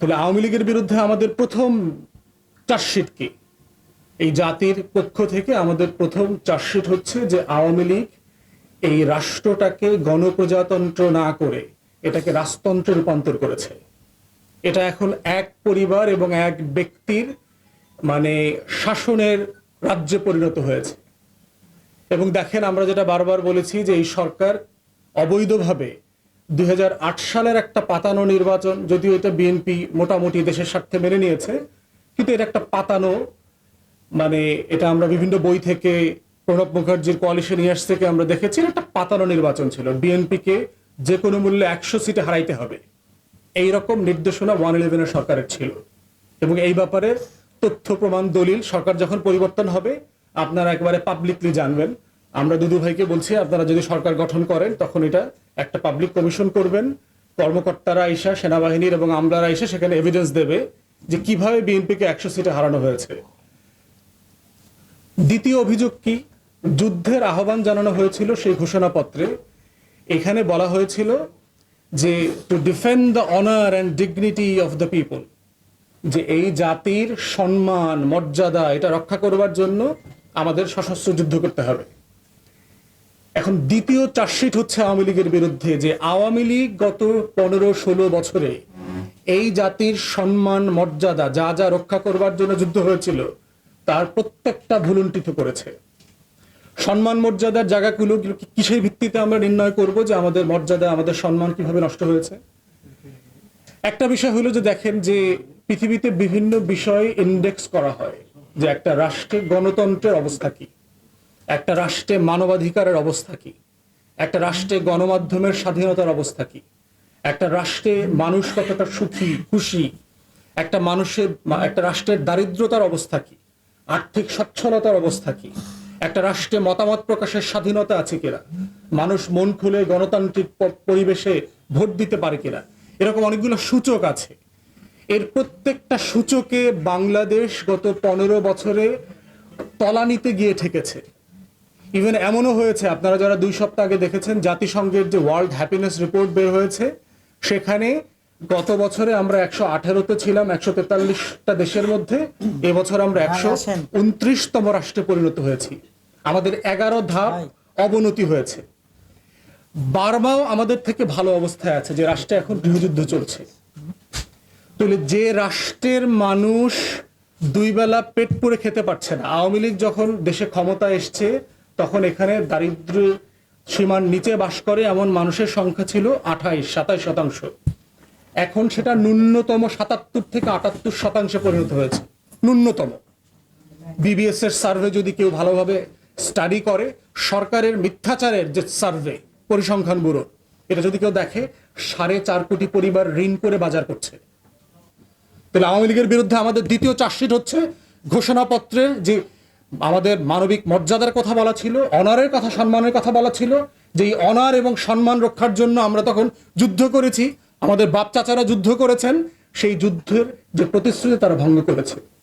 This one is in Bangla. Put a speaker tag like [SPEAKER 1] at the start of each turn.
[SPEAKER 1] তাহলে আওয়ামী লীগের বিরুদ্ধে আমাদের প্রথম চার্জশিট কি? এই জাতির পক্ষ থেকে আমাদের প্রথম চার্জশিট হচ্ছে যে আওয়ামী লীগ এই রাষ্ট্রটাকে গণপ্রজাতন্ত্র না করে এটাকে রাজতন্ত্রে রূপান্তর করেছে। এটা এখন এক পরিবার এবং এক ব্যক্তির মানে শাসনের রাজ্যে পরিণত হয়েছে। এবং দেখেন আমরা যেটা বারবার বলেছি যে এই সরকার অবৈধভাবে দুই হাজার আট সালের একটা পাতানো নির্বাচন, যদিও এটা বিএনপি মোটামুটি দেশের স্বার্থে মেনে নিয়েছে, কিন্তু এটা একটা পাতানো মানে এটা আমরা বিভিন্ন বই থেকে প্রণব মুখার্জির কোয়ালিশন ইয়ার্স থেকে আমরা দেখেছি একটা পাতানো নির্বাচন ছিল। বিএনপিকে যে কোনো মূল্যে একশো সিটে হারাইতে হবে। এই রকম নির্দেশনা ওয়ান ইলেভেনের সরকারের ছিল। এবং এই ব্যাপারে তথ্য, প্রমাণ, দলিল সরকার যখন পরিবর্তন হবে, আপনারা একবারে পাবলিকলি জানবেন। আমরা দুদু ভাইকে বলছি, আপনারা যদি সরকার গঠন করেন, তখন এটা একটা পাবলিক কমিশন করবেন। কর্মকর্তারা আইসা সেনাবাহিনীর এবং আমলারা এসে সেখানে এভিডেন্স দেবে যে কীভাবে বিএনপিকে একশো সিটে হারানো হয়েছে। দ্বিতীয় অভিযোগ কি? যুদ্ধের আহ্বান জানানো হয়েছিল সেই ঘোষণাপত্রে। এখানে বলা হয়েছিল যে to defend the honour and dignity of the people যে এই জাতির সম্মান, মর্যাদা, এটা রক্ষা করবার জন্য আমাদের সশস্ত্র যুদ্ধ করতে হবে। এখন দ্বিতীয় চার্জশিট হচ্ছে আওয়ামী লীগের বিরুদ্ধে যে আওয়ামী লীগ গত পনেরো ষোলো বছরে এই জাতির সম্মান, মর্যাদা, যা যা রক্ষা করবার জন্য যুদ্ধ হয়েছিল, তার প্রত্যেকটা ভুলুণ্ঠিত করেছে। সম্মান, মর্যাদার জায়গাগুলো কিসের ভিত্তিতে আমরা নির্ণয় করব যে আমাদের মর্যাদা, আমাদের সম্মান কীভাবে নষ্ট হয়েছে? একটা বিষয় হলো যে দেখেন যে পৃথিবীতে বিভিন্ন বিষয় ইন্ডেক্স করা হয় যে একটা রাষ্ট্রে গণতন্ত্রের অবস্থা কি। একটা রাষ্ট্রে মানবাধিকারের অবস্থা কি? একটা রাষ্ট্রে গণমাধ্যমের স্বাধীনতার অবস্থা কি? একটা রাষ্ট্রে মানুষ কতটা সুখী, খুশি? একটা মানুষের, একটা রাষ্ট্রের দারিদ্রতার অবস্থা কি? আর্থিক সচ্ছলতার অবস্থা কি? একটা রাষ্ট্রে মতামত প্রকাশের স্বাধীনতা আছে কিনা? মানুষ মন খুলে গণতান্ত্রিক পরিবেশে ভোট দিতে পারে কিনা? এরকম অনেকগুলো সূচক আছে। এর প্রত্যেকটা সূচকে বাংলাদেশ গত পনেরো বছরে তলানিতে গিয়ে ঠেকেছে। ইভেন এমনও হয়েছে আপনারা যারা দুই সপ্তাহ আগে দেখেছেন জাতিসংঘের যে ওয়ার্ল্ড হ্যাপিনেস রিপোর্ট বের হয়েছে সেখানে গত বছরে আমরা একশো আঠেরোতে ছিলাম একশো তেতাল্লিশটা দেশের মধ্যে এবছর আমরা একশো উনত্রিশতম রাষ্ট্রে পরিণত হয়েছি। আমাদের এগারো ধাপ অবনতি হয়েছে। বার্মাও আমাদের থেকে ভালো অবস্থায় আছে যে রাষ্ট্রে এখন গৃহযুদ্ধ চলছে। তাহলে যে রাষ্ট্রের মানুষ দুই বেলা পেট পুড়ে খেতে পারছে না আওয়ামী লীগ যখন দেশে ক্ষমতা এসছে তখন এখানে দারিদ্র সীমার নিচে বাস করে এমন মানুষের সংখ্যা ছিল আঠাইশ, সাতাইশ শতাংশ। এখন সেটা ন্যূনতম সাতাত্তর থেকে আটাত্তর শতাংশে পরিণত হয়েছে। ন্যূনতম। বিবিএস এর সার্ভে যদি কেউ ভালোভাবে স্টাডি করে, সরকারের মিথ্যাচারের যে সার্ভে পরিসংখ্যান ব্যুরো, এটা যদি কেউ দেখে, সাড়ে চার কোটি পরিবার ঋণ করে বাজার করছে। তাহলে আওয়ামী লীগের বিরুদ্ধে আমাদের দ্বিতীয় চার্জশিট হচ্ছে ঘোষণাপত্রে যে আমাদের মানবিক মর্যাদার কথা বলা ছিল, অনারের কথা, সম্মানের কথা বলা ছিল, যে এই অনার এবং সম্মান রক্ষার জন্য আমরা তখন যুদ্ধ করেছি। আমাদের বাপ চাচারা যুদ্ধ করেছেন, সেই যুদ্ধের যে প্রতিশ্রুতি তারা ভঙ্গ করেছে।